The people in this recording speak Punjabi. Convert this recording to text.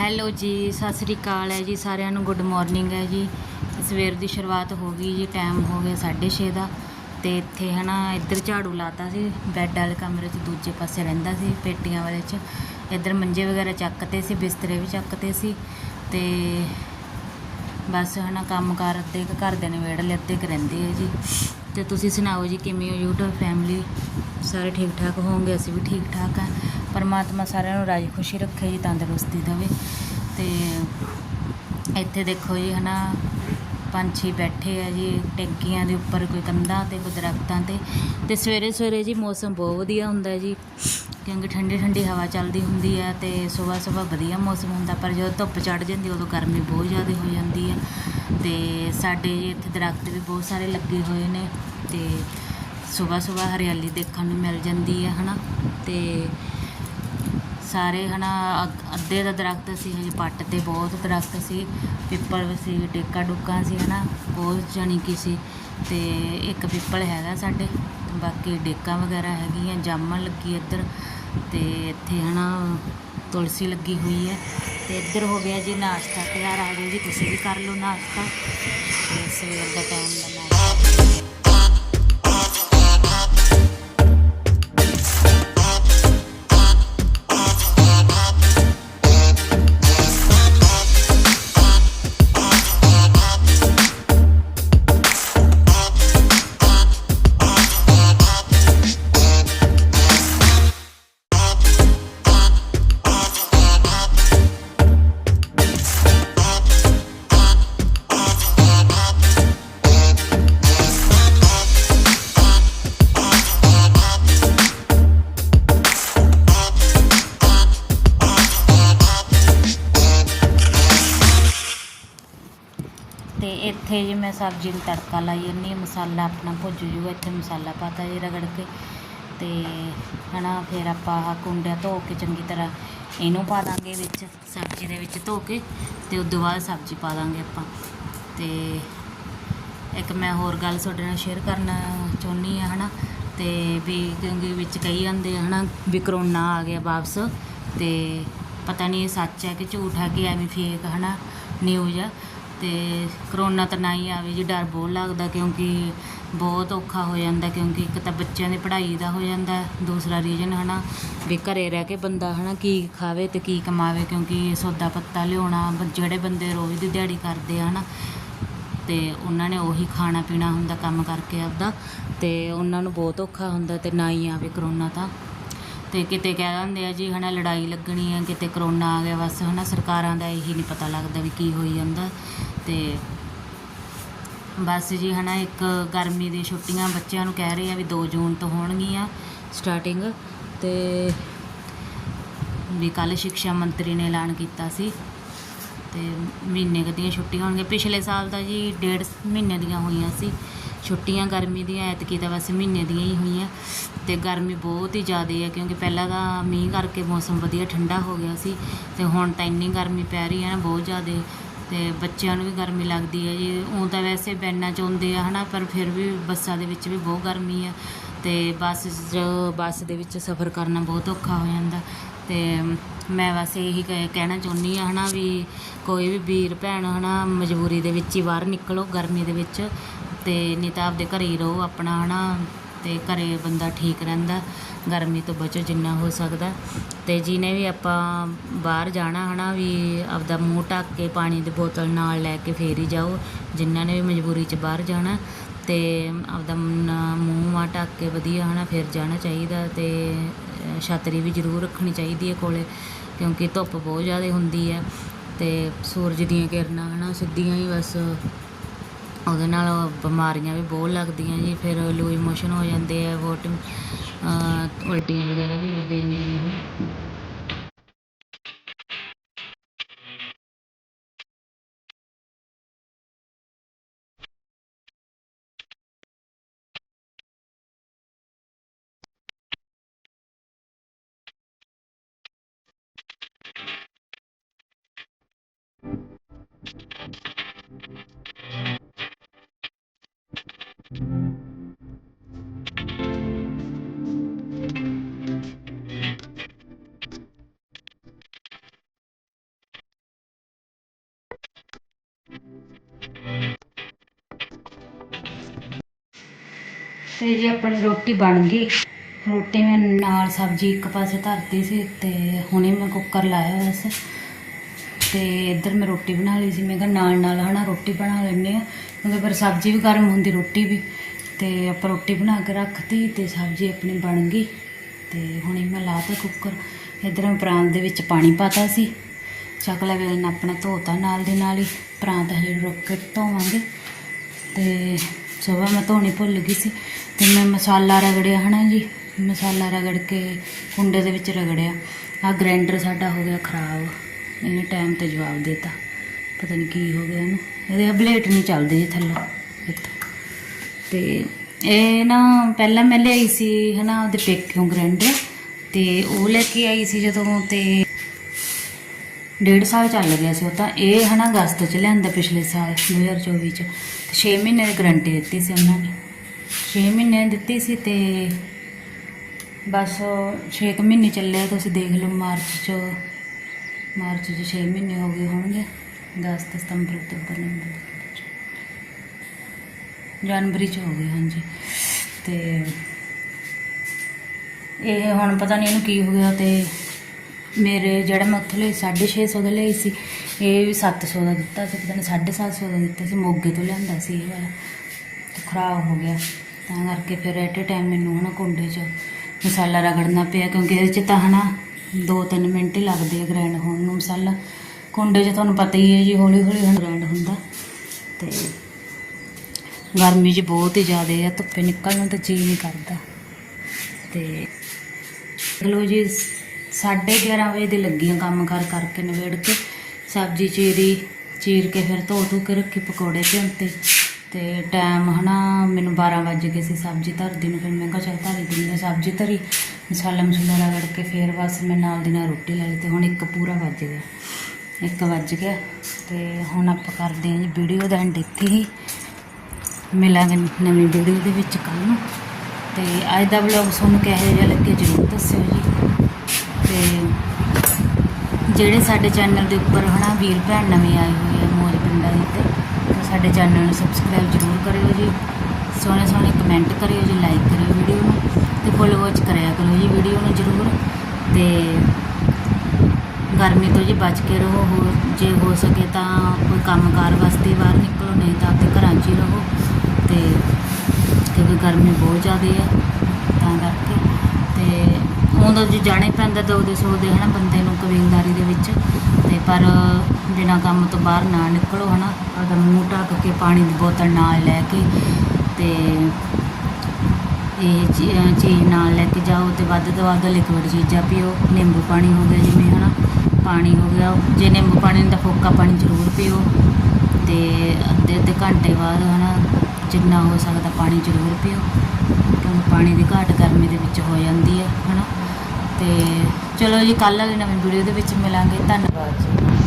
ਹੈਲੋ ਜੀ, ਸਤਿ ਸ੍ਰੀ ਅਕਾਲ ਹੈ ਜੀ, ਸਾਰਿਆਂ ਨੂੰ ਗੁੱਡ ਮਾਰਨਿੰਗ ਹੈ ਜੀ। ਸਵੇਰ ਦੀ ਸ਼ੁਰੂਆਤ ਹੋ ਗਈ ਜੀ ਟਾਈਮ ਹੋ ਗਿਆ 6:30 ਦਾ। ਤੇ ਇੱਥੇ ਹਨਾ, ਇੱਧਰ ਝਾੜੂ ਲਾਤਾ ਸੀ ਬੈੱਡ ਵਾਲੇ ਕਮਰੇ 'ਚ ਦੂਜੇ ਪਾਸੇ ਰਹਿੰਦਾ ਸੀ, ਪੇਟੀਆਂ ਵਾਲੇ 'ਚ। ਇੱਧਰ ਮੰਜੇ ਵਗੈਰਾ ਚੱਕਤੇ ਸੀ, ਬਿਸਤਰੇ ਵੀ ਚੱਕਤੇ ਸੀ। ਤੇ ਬਸ ਹਨਾ ਕੰਮ ਕਾਰ ਅੱਧੇ ਕੁ ਘਰ ਦੇ ਨਿਬੇੜ ਲਏ, ਅੱਧੇ ਕੁ ਰਹਿੰਦੇ ਹੈ ਜੀ। ਤੇ ਤੁਸੀਂ ਸੁਣਾਓ ਜੀ, ਕਿਵੇਂ ਹੋ YouTube ਫੈਮਿਲੀ ਸਾਰੇ ਠੀਕ ਠਾਕ ਹੋਵੋਗੇ ਅਸੀਂ ਵੀ ਠੀਕ ਠਾਕ ਆ। ਪਰਮਾਤਮਾ ਸਾਰਿਆਂ ਨੂੰ ਰਾਜੀ ਖੁਸ਼ੀ ਰੱਖੇ ਜੀ, ਤੰਦਰੁਸਤੀ ਦੇਵੇ। ਤੇ ਇੱਥੇ ਦੇਖੋ ਜੀ ਹਨਾ, ਪੰਛੀ ਬੈਠੇ ਆ ਜੀ, ਟੈਂਕੀਆਂ ਦੇ ਉੱਪਰ ਕੋਈ ਕੰਧਾਂ ਤੇ, ਕੋਈ ਦਰਖਤਾਂ ਤੇ। ਤੇ ਸਵੇਰੇ ਸਵੇਰੇ ਜੀ ਮੌਸਮ ਬਹੁਤ ਵਧੀਆ ਹੁੰਦਾ ਜੀ। ਕਿਉਂਕਿ ਠੰਡੀ ਠੰਡੀ ਹਵਾ ਚੱਲਦੀ ਹੁੰਦੀ ਹੈ ਤੇ ਸਵੇਰ ਸਵੇਰ ਵਧੀਆ ਮੌਸਮ ਹੁੰਦਾ, ਪਰ ਜਦੋਂ ਧੁੱਪ ਚੜ ਜਾਂਦੀ ਉਦੋਂ ਗਰਮੀ ਬਹੁਤ ਜ਼ਿਆਦਾ ਹੋ ਜਾਂਦੀ ਹੈ ਤੇ ਸਾਡੇ ਜੀ ਇੱਥੇ ਦਰਖਤ ਵੀ ਬਹੁਤ ਸਾਰੇ ਲੱਗੇ ਹੋਏ ਨੇ ਤੇ ਸਵੇਰ ਸਵੇਰ ਹਰਿਆਲੀ ਦੇਖਣ ਨੂੰ ਮਿਲ ਜਾਂਦੀ ਹੈ ਹਨਾ। ਤੇ ਸਾਰੇ ਹਨਾ, ਅੱਗ- ਅੱਧੇ ਦਾ ਦਰਖਤ ਸੀ, ਹਜੇ ਪੱਟ ਤੇ ਬਹੁਤ ਦਰਖਤ ਸੀ, ਪਿੱਪਲ ਸੀ ਡੇਕਾ ਡੁੱਕਾ ਸੀ ਹਨਾ, ਬਹੁਤ ਜਾਣੀ ਕਿ ਸੀ। ਤੇ ਇੱਕ ਪਿੱਪਲ ਹੈਗਾ ਸਾਡੇ, ਬਾਕੀ ਡੇਕਾਂ ਵਗੈਰਾ ਹੈਗੀਆਂ, ਜਾਮਣ ਲੱਗੀ ਇੱਧਰ, ਤੇ ਇੱਥੇ ਹਨਾ, ਤੁਲਸੀ ਲੱਗੀ ਹੋਈ ਹੈ। ਤੇ ਇੱਧਰ ਹੋ ਗਿਆ ਜੀ ਨਾਸ਼ਤਾ, ਤਿਆਰ ਆ ਜਾਓ ਜੀ, ਤੁਸੀਂ ਵੀ ਕਰ ਲਓ ਨਾਸ਼ਤਾ। ਤੇ ਸਵੇਰ ਦਾ ਟਾਈਮ ਦਾ ਨਾਸ਼ਤਾ ਤੇ ਜੀ ਮੈਂ ਸਬਜ਼ੀ ਨੂੰ ਤੜਕਾ ਲਾਈ ਜਾਂਦੀ ਹਾਂ, ਮਸਾਲਾ ਆਪਣਾ ਭੁੱਜ ਜੂਗਾ, ਇੱਥੇ ਮਸਾਲਾ ਪਾਤਾ ਜੀ ਰਗੜ ਕੇ। ਤੇ ਹਨਾ, ਫਿਰ ਆਪਾਂ ਆਹ ਕੁੰਡਾ ਧੋ ਕੇ ਚੰਗੀ ਤਰ੍ਹਾਂ ਇਹਨੂੰ ਪਾ ਦਾਂਗੇ ਵਿੱਚ, ਸਬਜ਼ੀ ਦੇ ਵਿੱਚ ਧੋ ਕੇ, ਤੇ ਉਸ ਤੋਂ ਬਾਅਦ ਸਬਜ਼ੀ ਪਾ ਦਾਂਗੇ ਆਪਾਂ। ਤੇ ਇੱਕ ਮੈਂ ਹੋਰ ਗੱਲ ਤੁਹਾਡੇ ਨਾਲ ਸ਼ੇਅਰ ਕਰਨਾ ਚਾਹੁੰਦੀ ਆ ਹਨਾ। ਤੇ ਵੀ ਕਿਉਂਕਿ ਵਿੱਚ ਕਹੀ ਜਾਂਦੇ ਆ, ਹਨਾ, ਵੀ ਕਰੋਨਾ ਆ ਗਿਆ ਵਾਪਸ, ਤੇ ਪਤਾ ਨਹੀਂ ਇਹ ਸੱਚ ਹੈ ਕਿ ਝੂਠ ਹੈ ਕਿ ਐਵੇਂ ਫੇਕ ਹਨਾ ਨਿਊਜ਼ ਆ। ਅਤੇ ਕਰੋਨਾ ਤਾਂ ਨਾ ਹੀ ਆਵੇ ਜੀ, ਡਰ ਬਹੁਤ ਲੱਗਦਾ ਕਿਉਂਕਿ ਬਹੁਤ ਔਖਾ ਹੋ ਜਾਂਦਾ, ਕਿਉਂਕਿ ਇੱਕ ਤਾਂ ਬੱਚਿਆਂ ਦੀ ਪੜ੍ਹਾਈ ਦਾ ਹੋ ਜਾਂਦਾ, ਦੂਸਰਾ ਰੀਜਨ ਹੈ ਨਾ ਵੀ ਘਰ ਰਹਿ ਕੇ ਬੰਦਾ ਹੈ ਨਾ ਕੀ ਖਾਵੇ ਅਤੇ ਕੀ ਕਮਾਵੇ, ਕਿਉਂਕਿ ਸੌਦਾ ਪੱਤਾ ਲਿਆਉਣਾ ਜਿਹੜੇ ਬੰਦੇ ਰੋਜ਼ ਦੀ ਦਿਹਾੜੀ ਕਰਦੇ ਆ ਹੈ ਨਾ ਅਤੇ ਉਹਨਾਂ ਨੇ ਉਹੀ ਖਾਣਾ ਪੀਣਾ ਹੁੰਦਾ ਕੰਮ ਕਰਕੇ ਆਪਦਾ ਅਤੇ ਉਹਨਾਂ ਨੂੰ ਬਹੁਤ ਔਖਾ ਹੁੰਦਾ ਅਤੇ ਨਾ ਹੀ ਆਵੇ ਕਰੋਨਾ ਤਾਂ। ਅਤੇ ਕਿਤੇ ਕਹਿ ਦਿੰਦੇ ਆ ਜੀ ਹੈ ਨਾ ਲੜਾਈ ਲੱਗਣੀ ਹੈ ਕਿਤੇ ਕਰੋਨਾ ਆ ਗਿਆ, ਬਸ ਹੈ ਨਾ ਸਰਕਾਰਾਂ ਦਾ ਇਹੀ ਨਹੀਂ ਪਤਾ ਲੱਗਦਾ ਵੀ ਕੀ ਹੋਈ ਜਾਂਦਾ। ਅਤੇ ਬਸ ਜੀ ਹੈ ਨਾ ਇੱਕ ਗਰਮੀ ਦੀ ਛੁੱਟੀਆਂ ਬੱਚਿਆਂ ਨੂੰ ਕਹਿ ਰਹੇ ਆ ਵੀ 2 ਜੂਨ ਤੋਂ ਹੋਣਗੀਆਂ ਸਟਾਰਟਿੰਗ। ਅਤੇ ਵੀ ਕੱਲ ਸਿੱਖਿਆ ਮੰਤਰੀ ਨੇ ਐਲਾਨ ਕੀਤਾ ਸੀ। ਤੇ ਮਹੀਨੇ ਦੀਆਂ ਛੁੱਟੀਆਂ ਹੋਣਗੀਆਂ। ਪਿਛਲੇ ਸਾਲ ਤਾਂ ਜੀ ਡੇਢ ਮਹੀਨੇ ਦੀਆਂ ਹੋਈਆਂ ਸੀ। ਛੁੱਟੀਆਂ ਗਰਮੀ ਦੀਆਂ, ਐਤਕੀ ਤਾਂ ਵੈਸੇ ਮਹੀਨੇ ਦੀਆਂ ਹੀ ਹੋਈਆਂ ਤੇ ਗਰਮੀ ਬਹੁਤ ਹੀ ਜ਼ਿਆਦਾ ਹੈ ਕਿਉਂਕਿ ਪਹਿਲਾਂ ਤਾਂ ਮੀਂਹ ਕਰਕੇ ਮੌਸਮ ਵਧੀਆ ਠੰਡਾ ਹੋ ਗਿਆ ਸੀ ਤੇ ਹੁਣ ਤਾਂ ਇੰਨੀ ਗਰਮੀ ਪੈ ਰਹੀ ਹੈ ਨਾ ਬਹੁਤ ਜ਼ਿਆਦਾ ਤੇ ਬੱਚਿਆਂ ਨੂੰ ਵੀ ਗਰਮੀ ਲੱਗਦੀ ਹੈ ਜੀ। ਉਹ ਤਾਂ ਵੈਸੇ ਬੈਨਾਂ 'ਚ ਆਉਂਦੇ ਆ ਹਨਾ, ਪਰ ਫਿਰ ਵੀ ਬੱਸਾਂ ਦੇ ਵਿੱਚ ਵੀ ਬਹੁਤ ਗਰਮੀ ਆ ਤੇ ਬੱਸ 'ਚ, ਬੱਸ ਦੇ ਵਿੱਚ ਸਫ਼ਰ ਕਰਨਾ ਬਹੁਤ ਔਖਾ ਹੋ ਜਾਂਦਾ ਤੇ ਮੈਂ ਬਸ ਇਹੀ ਕਹਿ- ਕਹਿਣਾ ਚਾਹੁੰਦੀ ਆ ਹਨਾ ਵੀ ਕੋਈ ਵੀ ਵੀਰ ਭੈਣ ਹਨਾ, ਮਜਬੂਰੀ ਦੇ ਵਿੱਚ ਹੀ ਬਾਹਰ ਨਿਕਲੋ ਗਰਮੀ ਦੇ ਵਿੱਚ ਅਤੇ ਨਹੀਂ ਤਾਂ ਆਪਦੇ ਘਰੇ ਹੀ ਰਹੋ ਆਪਣਾ ਹੈ ਨਾ ਅਤੇ ਘਰੇ ਬੰਦਾ ਠੀਕ ਰਹਿੰਦਾ ਗਰਮੀ ਤੋਂ ਬਚੋ ਜਿੰਨਾ ਹੋ ਸਕਦਾ। ਅਤੇ ਜਿਹਨੇ ਵੀ ਆਪਾਂ ਬਾਹਰ ਜਾਣਾ ਹੈ ਨਾ ਵੀ ਆਪਦਾ ਮੂੰਹ ਢੱਕ ਕੇ ਪਾਣੀ ਦੀ ਬੋਤਲ ਨਾਲ ਲੈ ਕੇ ਫਿਰ ਹੀ ਜਾਓ ਜਿਨ੍ਹਾਂ ਨੇ ਵੀ ਮਜਬੂਰੀ 'ਚ ਬਾਹਰ ਜਾਣਾ ਅਤੇ ਆਪਦਾ ਮੂੰਹ ਮਾਂ ਢੱਕ ਕੇ ਵਧੀਆ ਹੈ ਨਾ ਫਿਰ ਜਾਣਾ ਚਾਹੀਦਾ। ਅਤੇ ਅ, ਛਤਰੀ ਵੀ ਜ਼ਰੂਰ ਰੱਖਣੀ ਚਾਹੀਦੀ ਹੈ ਕੋਲੇ ਕਿਉਂਕਿ ਧੁੱਪ ਬਹੁਤ ਜ਼ਿਆਦਾ ਹੁੰਦੀ ਹੈ। ਅਤੇ ਸੂਰਜ ਦੀਆਂ ਕਿਰਨਾਂ ਹੈ ਨਾ ਸਿੱਧੀਆਂ ਹੀ ਬਸ ਉਹਦੇ ਨਾਲ ਬਿਮਾਰੀਆਂ ਵੀ ਬਹੁਤ ਲੱਗਦੀਆਂ ਜੀ, ਫਿਰ ਲੂਜ਼ ਮੋਸ਼ਨ ਹੋ ਜਾਂਦੇ ਆ ਵੋਟ ਉਲਟੀਆਂ ਵਗੈਰਾ ਵੀ ਹੁੰਦੀਆਂ ਨੇ। ਤੇ ਜੀ ਆਪਣੀ ਰੋਟੀ ਬਣ ਗਈ, ਰੋਟੀ ਮੈਂ ਨਾਲ ਸਬਜ਼ੀ ਇੱਕ ਪਾਸੇ ਧਰਤੀ ਸੀ ਤੇ ਹੁਣੇ ਮੈਂ ਕੁੱਕਰ ਲਾਇਆ ਹੋਇਆ ਸੀ। ਤੇ ਇੱਧਰ ਮੈਂ ਰੋਟੀ ਬਣਾ ਲਈ ਸੀ। ਮੈਂ ਕਿਹਾ ਨਾਲ ਨਾਲ ਹਨਾ ਰੋਟੀ ਬਣਾ ਲੈਂਦੇ ਆ ਕਿਉਂਕਿ ਫਿਰ ਸਬਜ਼ੀ ਵੀ ਗਰਮ ਹੁੰਦੀ ਰੋਟੀ ਵੀ। ਤੇ ਆਪਾਂ ਰੋਟੀ ਬਣਾ ਕੇ ਰੱਖਤੀ ਤੇ ਸਬਜ਼ੀ ਆਪਣੀ ਬਣ ਗਈ। ਤੇ ਹੁਣੇ ਮੈਂ ਲਾਤਾ ਕੁੱਕਰ। ਇੱਧਰ ਮੈਂ ਪ੍ਰਾਂਤ ਦੇ ਵਿੱਚ ਪਾਣੀ ਪਾਤਾ ਸੀ। ਚੱਕਲਾ ਵੇਲਣ ਆਪਣਾ ਧੋਤਾ ਨਾਲ ਦੇ ਨਾਲ ਹੀ। ਪ੍ਰਾਂਤ ਹਜੇ ਰੁੱਕ ਕੇ ਧੋਵਾਂਗੇ। ਤੇ ਸੁਬਾਹ ਮੈਂ ਧੋਣੀ ਭੁੱਲ ਗਈ ਸੀ ਤੇ ਮੈਂ ਮਸਾਲਾ ਰਗੜਿਆ ਹਨਾ ਜੀ? ਮਸਾਲਾ ਰਗੜ ਕੇ ਕੁੰਡੇ ਦੇ ਵਿੱਚ ਰਗੜਿਆ। ਆ ਗ੍ਰਾਈਂਡਰ ਸਾਡਾ ਹੋ ਗਿਆ ਖਰਾਬ। ਇਹਨੇ ਟਾਈਮ ਤੇ ਜਵਾਬ ਦੇਤਾ। ਪਤਾ ਨਹੀਂ ਕੀ ਹੋ ਗਿਆ ਇਹਨੂੰ। ਇਹਦੇ ਬਲੇਟ ਨਹੀਂ ਚੱਲਦੀ ਜੀ ਥੱਲੋਂ। ਇੱਥੋਂ। ਤੇ ਇਹ ਨਾ ਪਹਿਲਾਂ ਮੈਂ ਲਿਆਈ ਸੀ ਹਨਾ, ਉਹਦੇ ਪੇਕਿਓਂ ਗ੍ਰਾਈਂਡਰ ਤੇ ਉਹ ਲੈ ਕੇ ਆਈ ਸੀ ਜਦੋਂ ਤੇ ਡੇਢ ਸਾਲ ਚੱਲ ਗਿਆ ਸੀ ਉਹ ਤਾਂ। ਇਹ ਹਨਾ ਅਗਸਤ ਚ ਲਿਆਂਦਾ ਪਿਛਲੇ ਸਾਲ 2024 ਚ। ਤੇ 6 ਮਹੀਨੇ ਦੀ ਗਰੰਟੀ ਦਿੱਤੀ ਸੀ ਉਹਨਾਂ ਨੇ। 6 ਮਹੀਨੇ ਦਿੱਤੀ ਸੀ ਤੇ ਬਸ 6 ਮਹੀਨੇ ਚੱਲਿਆ ਤੁਸੀਂ ਦੇਖ ਲਓ ਮਾਰਚ ਚ ਮਾਰਚ ਚ 6 ਮਹੀਨੇ ਹੋ ਗਏ ਹੋਣਗੇ। ਅਗਸਤ ਸਤੰਬਰ, ਅਕਤੂਬਰ, ਨਵੰਬਰ ਜਨਵਰੀ ਚ ਹੋ ਗਏ, ਹਾਂਜੀ। ਤੇ ਇਹ ਹੁਣ ਪਤਾ ਨਹੀਂ ਇਹਨੂੰ ਕੀ ਹੋ ਗਿਆ ਤੇ ਮੇਰੇ ਜਿਹੜਾ ਮੈਂ ਉੱਥੇ ਲਈ 650 ਦਾ ਲਈ ਸੀ, ਇਹ ਵੀ 700 ਦਾ ਦਿੱਤਾ ਸੀ, ਪਤਾ ਨਹੀਂ 750 ਦਾ ਦਿੱਤਾ ਸੀ, ਮੋਗੇ ਤੋਂ ਲਿਆਂਦਾ ਸੀ ਇਹ ਵਾਲਾ। ਤੇ ਖਰਾਬ ਹੋ ਗਿਆ। ਤਾਂ ਕਰਕੇ ਫਿਰ ਐਟ ਏ ਟਾਈਮ ਮੈਨੂੰ ਹਨਾ ਕੁੰਡੇ 'ਚ ਮਸਾਲਾ ਰਗੜਨਾ ਪਿਆ, ਕਿਉਂਕਿ ਇਹਦੇ 'ਚ ਤਾਂ ਹਨਾ 2-3 ਮਿੰਟ ਹੀ ਲੱਗਦੇ ਆ ਗ੍ਰਾਈਂਡ ਹੋਣ ਨੂੰ ਮਸਾਲਾ। ਕੁੰਡੇ 'ਚ ਤੁਹਾਨੂੰ ਪਤਾ ਹੀ ਹੈ ਜੀ ਹੌਲੀ ਹੌਲੀ ਹੁਣ ਗ੍ਰੈਂਡ ਹੁੰਦਾ। ਤੇ ਗਰਮੀ 'ਚ ਬਹੁਤ ਹੀ ਜ਼ਿਆਦਾ ਆ, ਧੁੱਪੇ ਨਿਕਲਣ ਨੂੰ ਤਾਂ ਜੀ ਨਹੀਂ ਕਰਦਾ। ਤੇ ਦੇਖ ਜੀ 11:30 ਵਜੇ ਦੇ ਲੱਗੀਆਂ ਕੰਮ ਕਰ ਕਰਕੇ ਨਵੇੜ ਕੇ ਸਬਜ਼ੀ ਚੀਰੀ ਚੀਰ ਕੇ ਫਿਰ ਧੋ ਧੋ ਕੇ ਰੱਖੀ ਪਕੌੜੇ ਭਿਉਂਤੇ ਤੇ ਟਾਈਮ ਹਨਾ ਮੈਨੂੰ 12 ਵੱਜ ਗਏ ਸੀ ਸਬਜ਼ੀ ਧਰਦੀ ਨੂੰ, ਫਿਰ ਮੈਂ ਕਿਹਾ ਚੱਲ ਧਰੀ ਦਿੰਦੀ ਹਾਂ ਸਬਜ਼ੀ ਧਰੀ। ਮਸਾਲਾ ਮਸੂਲਾ ਰਗੜ ਕੇ ਫਿਰ ਬਸ ਮੈਂ ਨਾਲ ਦੀ ਨਾਲ ਰੋਟੀ ਲੈ ਲਈ ਤੇ ਹੁਣ ਇੱਕ ਪੂਰਾ ਵੱਜ ਗਿਆ। ਇੱਕ ਵੱਜ ਗਿਆ ਤੇ ਹੁਣ ਆਪਾਂ ਕਰਦੇ ਹਾਂ ਜੀ ਵੀਡੀਓ ਦਾ ਐਂਡ ਇੱਥੇ ਹੀ। ਮਿਲਾਂਗੇ ਨਵੀਂ ਵੀਡੀਓ ਦੇ ਵਿੱਚ ਕੱਲ੍ਹ ਨੂੰ। ਤੇ ਅੱਜ ਦਾ ਵਲੌਗ ਤੁਹਾਨੂੰ ਕਿਹੋ ਜਿਹਾ ਲੱਗਿਆ ਜ਼ਰੂਰ ਦੱਸਿਓ ਜੀ ਤੇ ਜਿਹੜੇ ਸਾਡੇ ਚੈਨਲ ਦੇ ਉੱਪਰ ਹਨਾ ਵੀਰ ਭੈਣ ਨਵੇਂ ਆਏ ਹੋਏ ਆ ਮੋਜ ਪਿੰਡਾਂ ਦੇ ਉੱਤੇ, ਤਾਂ ਸਾਡੇ ਚੈਨਲ ਨੂੰ ਸਬਸਕ੍ਰਾਈਬ ਜ਼ਰੂਰ ਕਰਿਓ ਜੀ। ਸੋਹਣੇ ਸੋਹਣੇ ਕਮੈਂਟ ਕਰਿਓ ਜੀ ਲਾਈਕ ਕਰਿਓ ਵੀਡੀਓ ਨੂੰ ਤੇ ਫੋਲੋ ਵਾਚ ਕਰਿਆ ਕਰੋ ਜੀ ਵੀਡੀਓ ਨੂੰ ਜ਼ਰੂਰ। ਤੇ ਗਰਮੀ ਤੋਂ ਜੀ ਬਚ ਕੇ ਰਹੋ, ਹੋਰ ਜੇ ਹੋ ਸਕੇ ਤਾਂ ਕੋਈ ਕੰਮਕਾਰ ਵਾਸਤੇ ਬਾਹਰ ਨਿਕਲੋ, ਨਹੀਂ ਤਾਂ ਆਪਣੇ ਘਰਾਂ 'ਚ ਹੀ ਰਹੋ। ਤੇ ਕਿਉਂਕਿ ਗਰਮੀ ਬਹੁਤ ਜ਼ਿਆਦਾ ਹੈ ਤਾਂ ਕਰਕੇ। ਤੇ ਉਦੋਂ ਜੀ ਜਾਣਾ ਹੀ ਪੈਂਦਾ ਦੋ ਦੇ ਸੌ ਦੇ ਹਨਾ ਬੰਦੇ ਨੂੰ ਕਬੀਲਦਾਰੀ ਦੇ ਵਿੱਚ। ਤੇ ਪਰ ਬਿਨਾਂ ਕੰਮ ਤੋਂ ਬਾਹਰ ਨਾ ਨਿਕਲੋ ਹਨਾ। ਆਪਦਾ ਮੂੰਹ ਢੱਕ ਕੇ ਪਾਣੀ ਦੀ ਬੋਤਲ ਨਾਲ ਲੈ ਕੇ ਤੇ ਇਹ ਚੀ- ਚੀਜ਼ ਨਾਲ ਲੈ ਕੇ ਜਾਓ ਤੇ ਵੱਧ ਤੋਂ ਵੱਧ ਲਿਕਵਿਡ ਚੀਜ਼ਾਂ ਪੀਓ। ਨਿੰਬੂ ਪਾਣੀ ਹੋ ਗਿਆ ਜਿਵੇਂ ਹਨਾ। ਪਾਣੀ ਹੋ ਗਿਆ। ਜੇ ਨਿੰਬੂ ਪਾਣੀ ਦਾ ਫੋਕਾ ਪਾਣੀ ਜ਼ਰੂਰ ਪੀਓ। ਤੇ ਅੱਧੇ ਅੱਧੇ ਘੰਟੇ ਬਾਅਦ ਹਨਾ ਜਿੰਨਾ ਹੋ ਸਕਦਾ ਪਾਣੀ ਜ਼ਰੂਰ ਪੀਓ। ਕਿਉਂਕਿ ਪਾਣੀ ਦੀ ਘਾਟ ਗਰਮੀ ਦੇ ਵਿੱਚ ਹੋ ਜਾਂਦੀ ਹੈ ਹਨਾ। ਤੇ ਚਲੋ ਜੀ ਕੱਲ੍ਹ ਵਾਲੀ ਨਵੀਂ ਵੀਡੀਓ ਦੇ ਵਿੱਚ ਮਿਲਾਂਗੇ। ਧੰਨਵਾਦ ਜੀ।